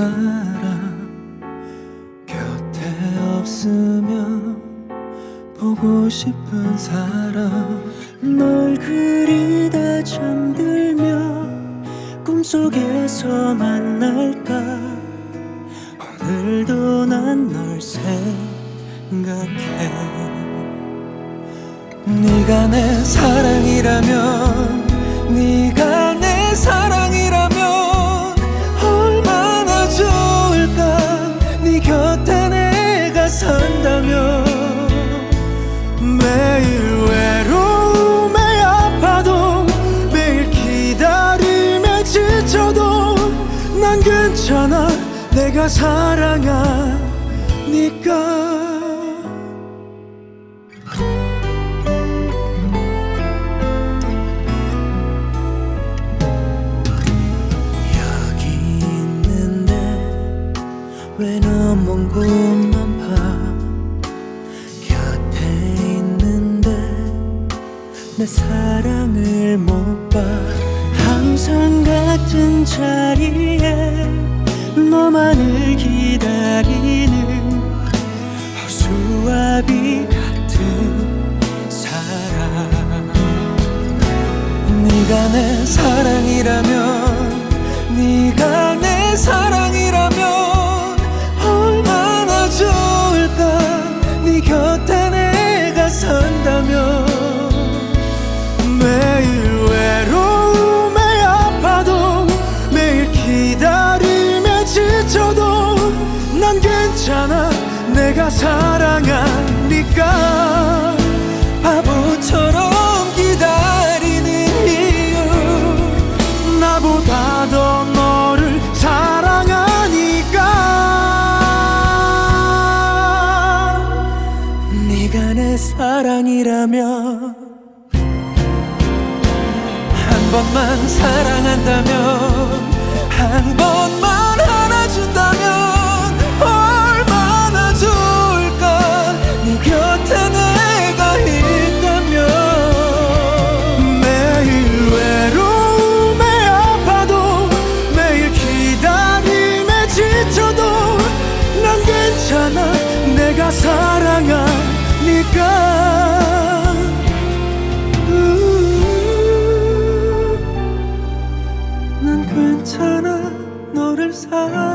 사람 곁에 없으면 보고 싶은 사람 널 그리다 잠들면 꿈속에서 만날까? 오늘도 난 널 생각해. 네가 내 사랑이라면 내가 사랑하니까. 여기 있는데 왜 너무 먼 곳만 봐. 곁에 있는데 내 사랑을 못 봐. 항상 같은 자리에 네가 내 사랑이라면 네가 내 사랑이라면 얼마나 좋을까? 네 곁에 내가 산다면 매일 외로움에 아파도 매일 기다림에 지쳐도 난 괜찮아. 내가 사랑하니까 나보다 더 너를 사랑하니까. 네가 내 사랑이라면 한 번만 사랑한다면 한 번만 사랑하니까. 음, 난 괜찮아 너를 사랑